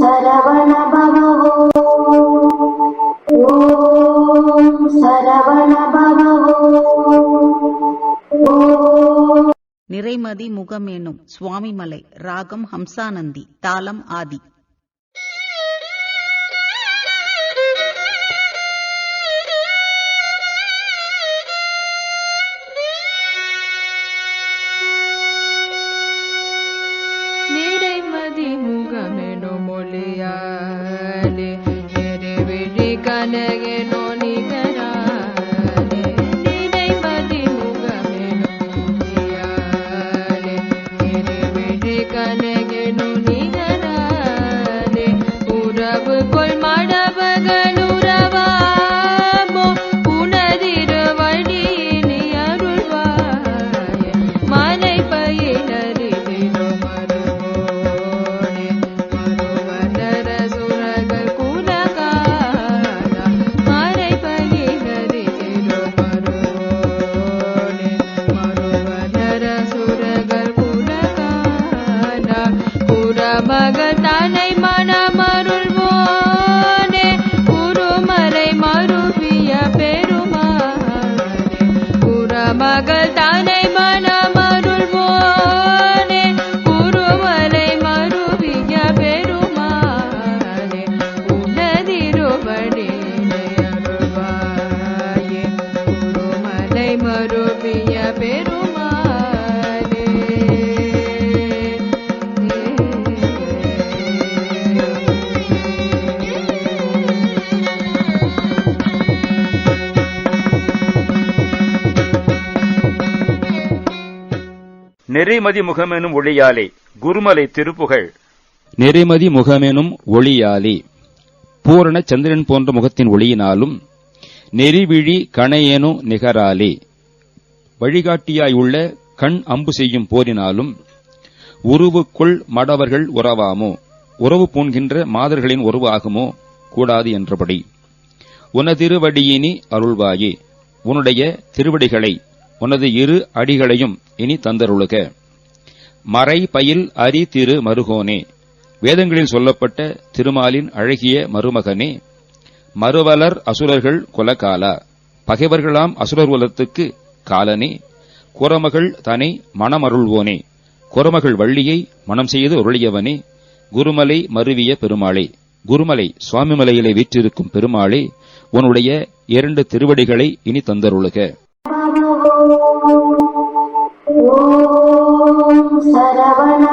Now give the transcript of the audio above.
சரவண பவோ ஓம் சரவண பவோ நிறைமதி முகமேனும் சுவாமிமலை ராகம் ஹம்சானந்தி தாளம் ஆதி. बोलिया நெறிமதி முகமெனும் ஒளியாலே குருமலை திருப்புகழ் நெறிமதி முகமெனும் ஒளியாலே பூரண சந்திரன் போன்ற முகத்தின் ஒளியினாலும் நெறிவிழி கணையேனும் நிகராலே வழிகாட்டியாயுள்ள கண் அம்பு செய்யும் போரினாலும் உருவுக்குள் மடவர்கள் உறவாமோ உறவு பூண்கின்ற மாதர்களின் உறவு ஆகுமோ கூடாது என்றபடி உனதிருவடியினி அருள்வாயே உன்னுடைய திருவடிகளை உனது இரு அடிகளையும் இனி தந்தருளுக. மறை பயில் அரி திரு மருகோனே வேதங்களில் சொல்லப்பட்ட திருமாலின் அழகிய மருமகனே மறுவலர் அசுரர்கள் குலகாலா பகைவர்களாம் அசுரர் குலத்துக்கு காலனே குரமகள் தனை மணமருள்வோனே குரமகள் வள்ளியை மனம் செய்து உருளியவனே குருமலை மருவிய பெருமாளே குருமலை சுவாமிமலையிலே வீற்றிருக்கும் பெருமாளே உன்னுடைய இரண்டு திருவடிகளை இனி தந்தருளுக. ஓம் சரவண